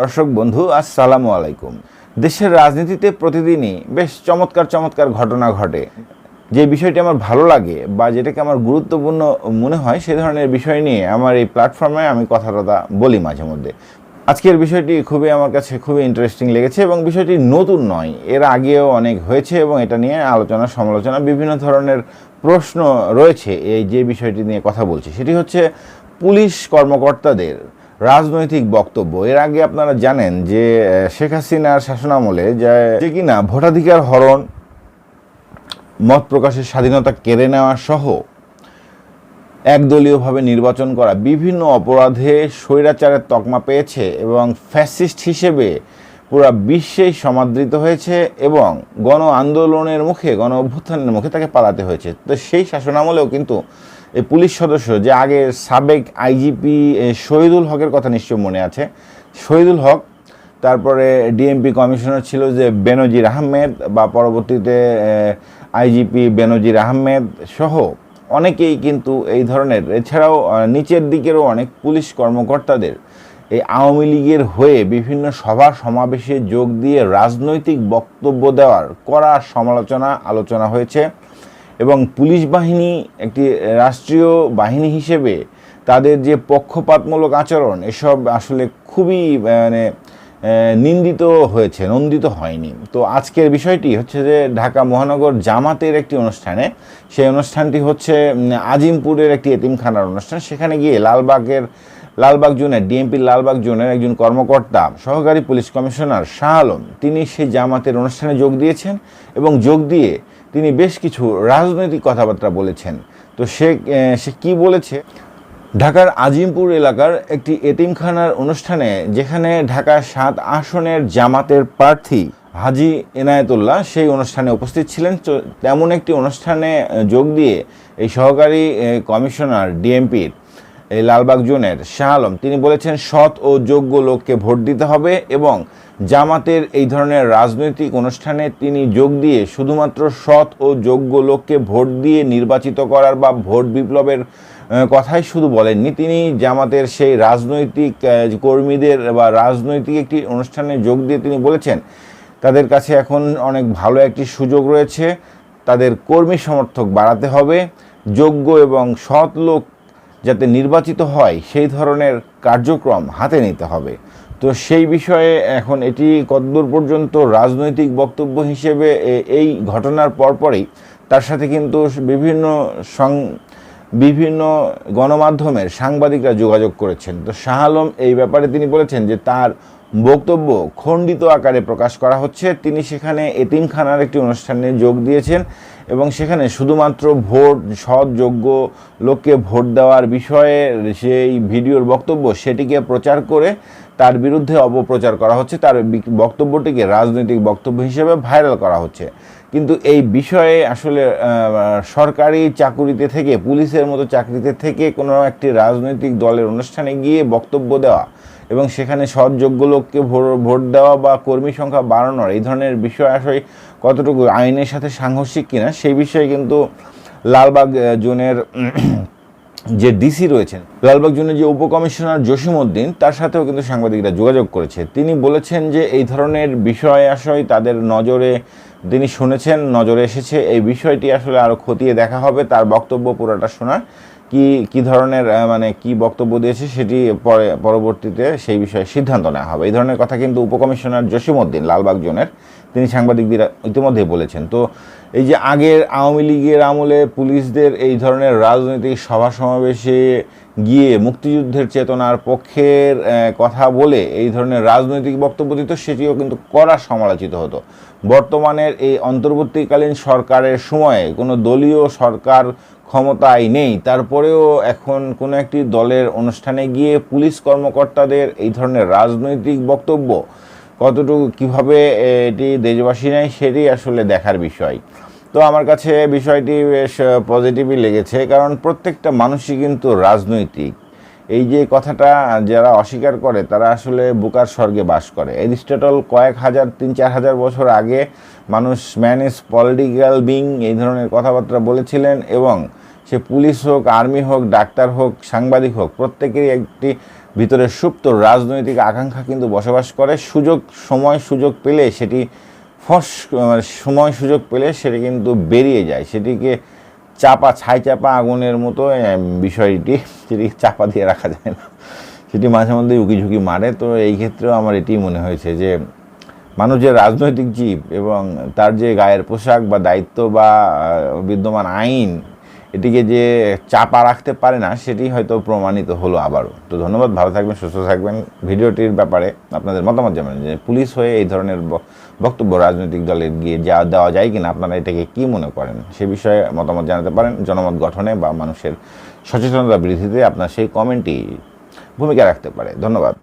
দর্শক বন্ধু, আসসালামু আলাইকুম। দেশের রাজনীতিতে প্রতিদিনই বেশ চমৎকার চমৎকার ঘটনা ঘটে। যে বিষয়টি আমার ভালো লাগে বা যেটাকে আমার গুরুত্বপূর্ণ মনে হয়, সে ধরনের বিষয় নিয়ে আমার এই প্ল্যাটফর্মে আমি কথা টথা বলি মাঝে মধ্যে। আজকের বিষয়টি খুবই আমার কাছে খুবই ইন্টারেস্টিং লেগেছে এবং বিষয়টি নতুন নয়। এর আগেও অনেক হয়েছে এবং এটা নিয়ে আলোচনা, সমালোচনা, বিভিন্ন ধরনের প্রশ্ন রয়েছে। এই যে বিষয়টি নিয়ে কথা বলছি, সেটি হচ্ছে পুলিশ কর্মকর্তাদের রাজনৈতিক বক্তব্য। এর আগে আপনারা জানেন যে শেখ হাসিনার শাসনামলে যে কিনা ভোটাধিকার হরণ, মত প্রকাশের স্বাধীনতা কেড়ে নেওয়া সহ একদলীয়ভাবে নির্বাচন করা বিভিন্ন অপরাধে স্বৈরাচারের তকমা পেয়েছে এবং ফ্যাসিস্ট হিসেবে পুরা বিশ্বেই সমাদৃত হয়েছে এবং গণ আন্দোলনের মুখে, গণ অভ্যুত্থানের মুখে তাকে পালাতে হয়েছে। তো সেই শাসনামলেও কিন্তু এই পুলিশ সদস্য যে আগে সাবেক আইজিপি শহীদুল হকের কথা নিশ্চয় মনে আছে। শহীদুল হক, তারপরে ডিএমপি কমিশনার ছিল যে বেনজির আহমেদ বা পরবর্তীতে আইজিপি বেনজির আহমেদ সহ অনেকেই কিন্তু এই ধরনের, এছাড়াও নিচের দিকেরও অনেক পুলিশ কর্মকর্তাদের এই আওয়ামী লীগের হয়ে বিভিন্ন সভা সমাবেশে যোগ দিয়ে রাজনৈতিক বক্তব্য দেওয়ার কড়া সমালোচনা, আলোচনা হয়েছে। এবং পুলিশ বাহিনী একটি রাষ্ট্রীয় বাহিনী হিসেবে তাদের যে পক্ষপাতমূলক আচরণ, এসব আসলে খুবই মানে নিন্দিত হয়েছে, নন্দিত হয়নি। তো আজকের বিষয়টি হচ্ছে যে ঢাকা মহানগর জামাতের একটি অনুষ্ঠানে, সেই অনুষ্ঠানটি হচ্ছে আজিমপুরের একটি এতিমখানার অনুষ্ঠান। সেখানে গিয়ে লালবাগের, লালবাগ জোনের, ডিএমপির লালবাগ জোনের একজন কর্মকর্তা, সহকারী পুলিশ কমিশনার শাহ আলম, তিনি সেই জামাতের অনুষ্ঠানে যোগ দিয়েছেন এবং যোগ দিয়ে তিনি বেশ কিছু রাজনৈতিক কথাবার্তা বলেছেন। তো সে সে কি বলেছে? ঢাকার আজিমপুর এলাকার একটি এতিমখানার অনুষ্ঠানে যেখানে ঢাকা সাত আসনের জামাতের প্রার্থী হাজি এনায়েতুল্লাহ সেই অনুষ্ঠানে উপস্থিত ছিলেন। তেমন একটি অনুষ্ঠানে যোগ দিয়ে এই সহকারী কমিশনার, ডিএমপির, এই লালবাগ জোনের শাহ আলম, তিনি বলেছেন, সৎ ও যোগ্য লোককে ভোট দিতে হবে এবং জামাতের এই ধরনের রাজনৈতিক অনুষ্ঠানে তিনি যোগ দিয়ে শুধুমাত্র সৎ ও যোগ্য লোককে ভোট দিয়ে নির্বাচিত করার বা ভোট বিপ্লবের কথাই শুধু বলেননি। তিনি জামাতের সেই রাজনৈতিক কর্মীদের বা রাজনৈতিক একটি অনুষ্ঠানে যোগ দিয়ে তিনি বলেছেন, তাদের কাছে এখন অনেক ভালো একটি সুযোগ রয়েছে। তাদের কর্মী সমর্থক বাড়াতে হবে। যোগ্য এবং সৎ লোক যাতে নির্বাচিত হয়, সেই ধরনের কার্যক্রম হাতে নিতে হবে। তো সেই বিষয়ে এখন এটি কতদূর পর্যন্ত রাজনৈতিক বক্তব্য হিসেবে এই ঘটনার পরপরই, তার সাথে কিন্তু বিভিন্ন সং, বিভিন্ন গণমাধ্যমের সাংবাদিকরা যোগাযোগ করেছেন। তো শাহ আলম এই ব্যাপারে তিনি বলেছেন যে তার বক্তব্য খণ্ডিত আকারে প্রকাশ করা হচ্ছে। তিনি সেখানে এতিমখানার একটি অনুষ্ঠানে যোগ দিয়েছেন এবং সেখানে শুধুমাত্র ভোট, সৎ, যোগ্য লোককে ভোট দেওয়ার বিষয়ে সেই ভিডিওর বক্তব্য সেটিকে প্রচার করে তার বিরুদ্ধে অপপ্রচার করা হচ্ছে। তার বক্তব্যটিকে রাজনৈতিক বক্তব্য হিসেবে ভাইরাল করা হচ্ছে। কিন্তু এই বিষয়ে আসলে সরকারি চাকুরিতে থেকে, পুলিশের মতো চাকরিতে থেকে কোনো একটি রাজনৈতিক দলের অনুষ্ঠানে গিয়ে বক্তব্য দেওয়া এবং সেখানে সৎ যোগ্য লোককে ভোট দেওয়া বা কর্মী সংখ্যা বাড়ানোর এই ধরনের বিষয় আসলে কতটুকু আইনের সাথে সাংঘর্ষিক কিনা, সেই বিষয়ে কিন্তু লালবাগ জোনের যে ডিসি রয়েছেন, লালবাগ জোনের যে উপকমিশনার জসিমউদ্দিন, তার সাথেও কিন্তু সাংবাদিকরা যোগাযোগ করেছে। তিনি বলেছেন যে এই ধরনের বিষয় আশয় তাদের নজরে তিনি শুনেছেন, নজরে এসেছে। এই বিষয়টি আসলে আরও খতিয়ে দেখা হবে, তার বক্তব্য পুরোটা শোনার কি কি ধরনের মানে কি বক্তব্য দিয়েছে সেটি পরে, পরবর্তীতে সেই বিষয়ে সিদ্ধান্ত নেওয়া হবে। এই ধরনের কথা কিন্তু উপকমিশনার জসিমউদ্দিন লালবাগ জোনের, তিনি সাংবাদিকদের ইতিমধ্যে বলেছেন। তো এই যে আগের আওয়ামী লীগের আমলে পুলিশদের এই ধরনের রাজনৈতিক সভা সমাবেশে গিয়ে মুক্তিযুদ্ধের চেতনার পক্ষের কথা বলে এই ধরনের রাজনৈতিক বক্তব্য দিত, সেটিও কিন্তু কড়া সমালোচিত হতো। বর্তমানের এই অন্তর্বর্তীকালীন সরকারের সময়ে কোনো দলীয় সরকার ক্ষমতায় নেই। তারপরেও এখন কোনো একটি দলের অনুষ্ঠানে গিয়ে পুলিশ কর্মকর্তাদের এই ধরনের রাজনৈতিক বক্তব্য কতটুকু, কীভাবে এটি দেশবাসী নেয় সেটি আসলে দেখার বিষয়। তো আমার কাছে বিষয়টি বেশ পজিটিভই লেগেছে, কারণ প্রত্যেকটা মানুষই কিন্তু রাজনৈতিক। এই যে কথাটা যারা অস্বীকার করে, তারা আসলে বুকার স্বর্গে বাস করে। এরিস্টটল কয়েক হাজার, তিন চার হাজার বছর আগে মানুষ ম্যান ইজ পলিটিক্যাল বিং এই ধরনের কথাবার্তা বলেছিলেন এবং সে পুলিশ হোক, আর্মি হোক, ডাক্তার হোক, সাংবাদিক হোক, প্রত্যেকেরই একটি ভিতরে সুপ্ত রাজনৈতিক আকাঙ্ক্ষা কিন্তু বসবাস করে। সুযোগ, সময় সুযোগ পেলে সেটি ফস মানে সময় সুযোগ পেলে সেটি কিন্তু বেরিয়ে যায়। সেটিকে চাপা, ছাই চাপা আগুনের মতো বিষয়টি সেটি চাপা দিয়ে রাখা যায় না। সেটি মাঝে মধ্যে উকি ঝুঁকি মারে। তো এই ক্ষেত্রেও আমার এটি মনে হয়েছে যে, মানুষ যে রাজনৈতিক জীব এবং তার যে গায়ের পোশাক বা দায়িত্ব বা বিদ্যমান আইন এটিকে যে চাপা রাখতে পারে না, সেটি হয়তো প্রমাণিত হলো আবারও। তো ধন্যবাদ, ভালো থাকবেন, সুস্থ থাকবেন। ভিডিওটির ব্যাপারে আপনাদের মতামত জানাবেন, যে পুলিশ হয়ে এই ধরনের বক্তব্য রাজনৈতিক দলের গিয়ে যা দেওয়া যায় কিনা, আপনারা এটাকে কি মনে করেন? সে বিষয়ে মতামত জানাতে পারেন জনমত গঠনে বা মানুষের সচেতনতা বৃদ্ধিতে, আপনার সেই কমেন্টই ভূমিকা রাখতে পারে। ধন্যবাদ।